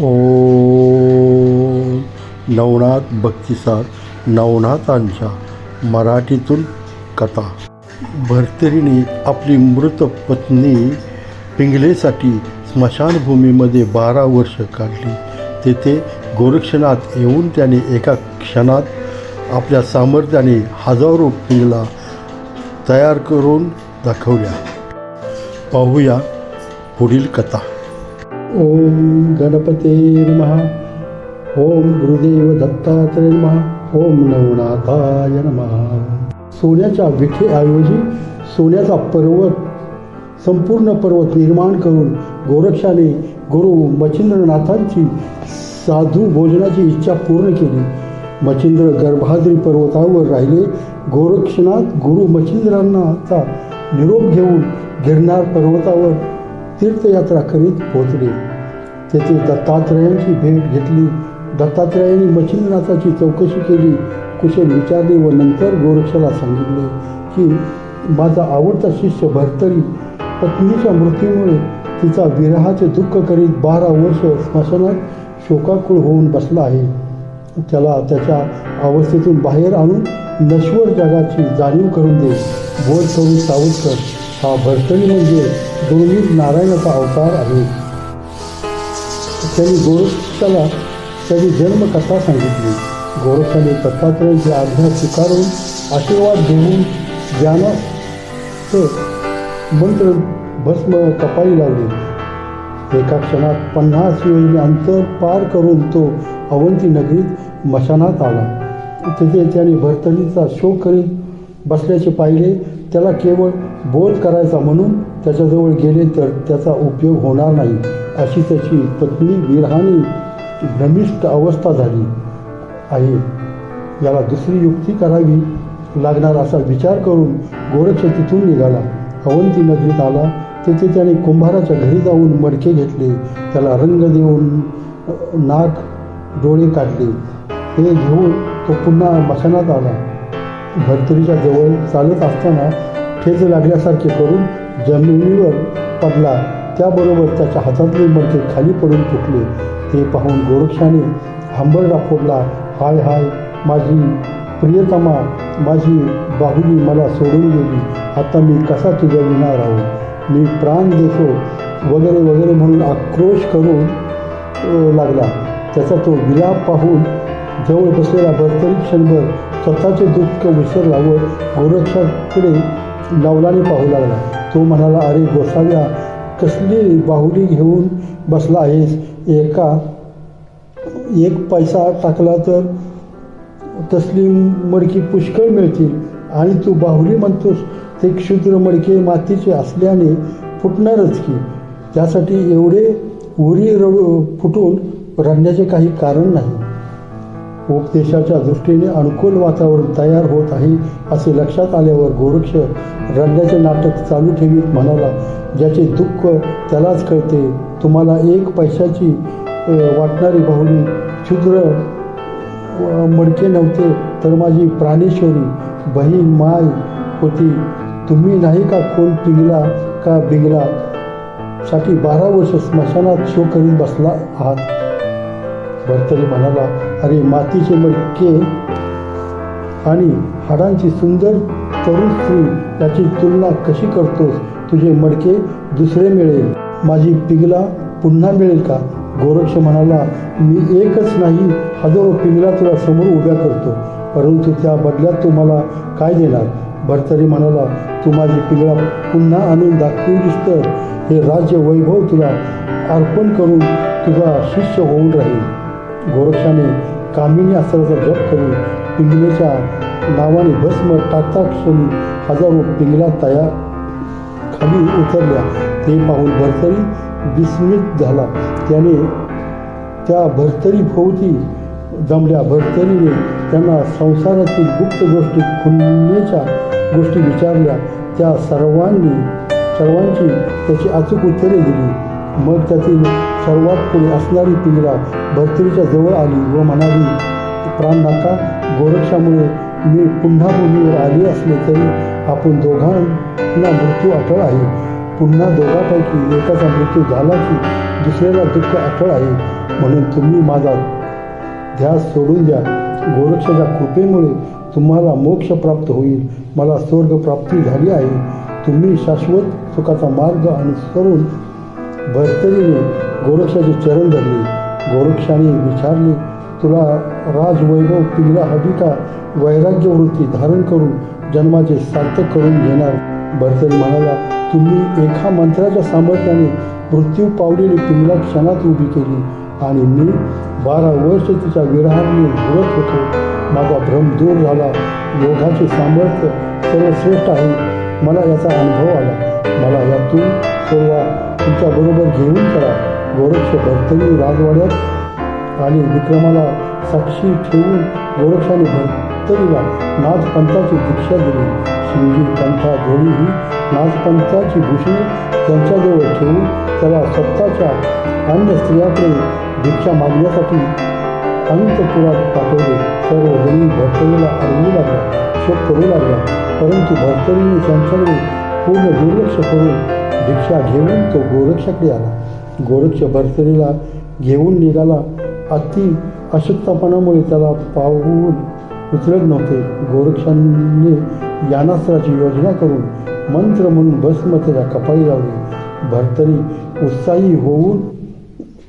ओ नवनाथ भक्तिसार नवनाथांच्या मराठीतून कथा. भरतरीने आपली मृत पत्नी पिंगलेसाठी स्मशानभूमीमध्ये बारा वर्ष काढली. तेथे गोरक्षनाथ येऊन त्याने एका क्षणात आपल्या सामर्थ्याने हजारो पिंगला तयार करून दाखवल्या. पाहूया पुढील कथा. ओम गणपते नमः। ओम गुरुदेव दत्तात्रय नमः। ओम नवनाथाय नमः। सोन्याच्या विठेऐवजी सोन्याचा पर्वत संपूर्ण पर्वत निर्माण करून गोरक्षाने गुरु मच्छिंद्रनाथांची साधू भोजनाची इच्छा पूर्ण केली. मच्छिंद्र गर्भाद्री पर्वतावर राहिले. गोरक्षनाथ गुरु मच्छिंद्रांनाचा निरोप घेऊन गिरनार पर्वतावर तीर्थयात्रा करीत पोहोचले. तेथे दत्तात्रयांची भेट घेतली. दत्तात्रयांनी मच्छिंद्रनाथाची चौकशी केली. कुशल विचारले व नंतर गोरक्षाला सांगितले की माझा आवडता शिष्य भरतरी पत्नीच्या मृत्यूमुळे तिचा विरहाचे दुःख करीत बारा वर्ष स्मशानात शोकाकुळ होऊन बसला आहे. त्याला त्याच्या अवस्थेतून बाहेर आणून नश्वर जगाची जाणीव करून दे. बोध करून सावध कर. हा भरतरी म्हणजे दोन्ही नारायणाचा अवतार आहे. त्यांनी गोरक्षाला त्याची जन्मकथा सांगितली. गोरक्षाने दत्तात्रयांची आज्ञा स्वीकारून आशीर्वाद देऊन ज्ञानाचं मंत्र भस्म कपाळी लावले. एका क्षणात पन्नास योजने अंतर पार करून तो अवंती नगरीत मशानात आला. तिथे त्याने भरतरीचा शोक करीत बसल्याचे पाहिले. त्याला केवळ बोध करायचा म्हणून त्याच्याजवळ गेले तर त्याचा उपयोग होणार नाही. अशी त्याची पत्नी विरहानी भ्रमिष्ट अवस्था झाली आहे. याला दुसरी युक्ती करावी लागणार असा विचार करून गोरक्ष तिथून निघाला. अवंती नगरीत आला. तेथे त्याने कुंभाराच्या घरी जाऊन मडके घेतले. त्याला रंग देऊन नाक डोळे काढले. हे घेऊन तो पुन्हा मशानात आला. भरतरीच्या जवळ चालत असताना ठेच लागल्यासारखे करून जमिनीवर पडला. त्याबरोबर त्याच्या हातातले मडके खाली पडून फुटले. ते पाहून गोरक्षाने हंबरडा फोडला हाय हाय माझी प्रियतमा माझी बाहुली मला सोडून गेली. आता मी कसा तुझ्या विना राहू मी प्राण देतो वगैरे वगैरे म्हणून आक्रोश करून लागला. त्याचा तो विलाप पाहून जवळ बसलेला भरतरी क्षणभर स्वतःचे दुःख विसरला व गोरक्षाकडे नवलाने पाहू लागला. तो म्हणाला अरे गोसाव्या कसली बाहुली घेऊन बसला आहेस? एका एक पैसा टाकला तर तसली मडकी पुष्कळ मिळतील. आणि तू बाहुली म्हणतोस ते क्षुद्र मडके मातीचे असल्याने फुटणारच की. त्यासाठी एवढे उरी रडू फुटून रडण्याचे काही कारण नाही. उपदेशाच्या दृष्टीने अनुकूल वातावरण तयार होत आहे असे लक्षात आल्यावर गोरक्ष रडण्याचे नाटक चालू ठेवीत म्हणाला ज्याचे दुःख त्यालाच कळते. तुम्हाला एक पैशाची वाटणारी बाहुली क्षुद्र मडके नव्हते तर माझी प्राणेश्वरी बहीण माय होती. तुम्ही नाही का कोण पिंगला का बिंगला? साठी बारा वर्ष स्मशानात शो करीत बसला आहात. भरतरी म्हणाला अरे मातीचे मडके आणि हाडांची सुंदर तरुण स्त्री याची तुलना कशी करतोस? तुझे मडके दुसरे मिळेल. माझी पिंगला पुन्हा मिळेल का? गोरक्ष म्हणाला मी एकच नाही हजारो पिंगला तुला समोर उभ्या करतो. परंतु त्या बदल्यात तू मला काय देणार? भरतरी म्हणाला तू माझी पिंगळा पुन्हा आणून दाखवलीस तर हे राज्य वैभव तुला अर्पण करून तुझा शिष्य होऊन राहील. गोरक्षाने कामिनी अस्त्राचा जप करून पिंगलेच्या नावाने भस्म टाकता क्षणी हजारो पिंगला तयार खाली उतरल्या. ते पाहून भरतरी विस्मित झाला. त्याने त्या भरतरी भोवती जमल्या. भरतरीने त्यांना संसारातील गुप्त गोष्टी खुन्नेच्या गोष्टी विचारल्या. त्या सर्वांनी सर्वांची त्याची अचूक उत्तरे दिली. मग त्यातील सर्वात पुढे असणारी पिंजरा भरतीच्या जवळ आली व म्हणाली प्राणनाथा गोरक्षामुळे मी पुन्हा भूमीवर आली असले तरी आपण दोघांना मृत्यू अटळ आहे. पुन्हा दोघांपैकी एकाचा मृत्यू झाला की दुसऱ्याला दुःख अटळ आहे. म्हणून तुम्ही माझा ध्यास सोडून द्या. गोरक्षाच्या कृपेमुळे तुम्हाला मोक्ष प्राप्त होईल. मला स्वर्ग प्राप्ती झाली आहे. तुम्ही शाश्वत सुखाचा मार्ग अनुसरून भरतरीने गोरक्षाचे चरण धरले. गोरक्षाने विचारले तुला राजवैभव पिंगला हवी का वैराग्य वृत्ती धारण करून जन्माचे सार्थक करून घेणार. भरतरी म्हणाला तुम्ही एका मंत्राच्या सामर्थ्याने मृत्यू पावलेली पिंगला क्षणात उभी केली आणि मी बारा वर्ष तिच्या विरहाने घुरत होतो. माझा भ्रम दूर झाला. योगाचे सामर्थ्य सर्वश्रेष्ठ आहे. मला याचा अनुभव आला. मला यातून सर्व तुमच्याबरोबर घेऊन करा गोरक्ष भरतरी राजवाड्यात आणि विक्रमाला साक्षी ठेवून गोरक्षाने भरतरीला नाथपंथाची दीक्षा दिली. शिंगी कंठा जोडी ही नाथपंथाची भूषणे त्यांच्याजवळ ठेवून त्याला स्वतःच्या अन्य स्त्रियाकडे दीक्षा मागण्यासाठी अंतपुरात पाठवले. सर्व जणी भरतरीला अडवू लागला शोक करू लागला परंतु भरतरीने त्यांच्याकडे पूर्ण दुर्लक्ष करून दीक्षा घेऊन तो गोरक्षाकडे आला. गोरक्ष भरसरीला घेऊन निघाला. अति अशक्तपणामुळे त्याला पाहून उचलत नव्हते. गोरक्षाने यानास्त्राची योजना करून मंत्र म्हणून भस्म त्याला कपाळी लावली. भरतरी उत्साही होऊन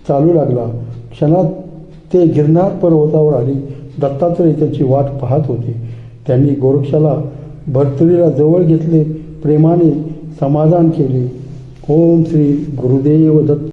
चालू लागला. क्षणात ते गिरनार पर्वतावर आली. दत्तात्रय त्याची वाट पाहत होते. त्यांनी गोरक्षाला भरतरीला जवळ घेतले. प्रेमाने समाधान केले. ओम श्री गुरुदेव दत्त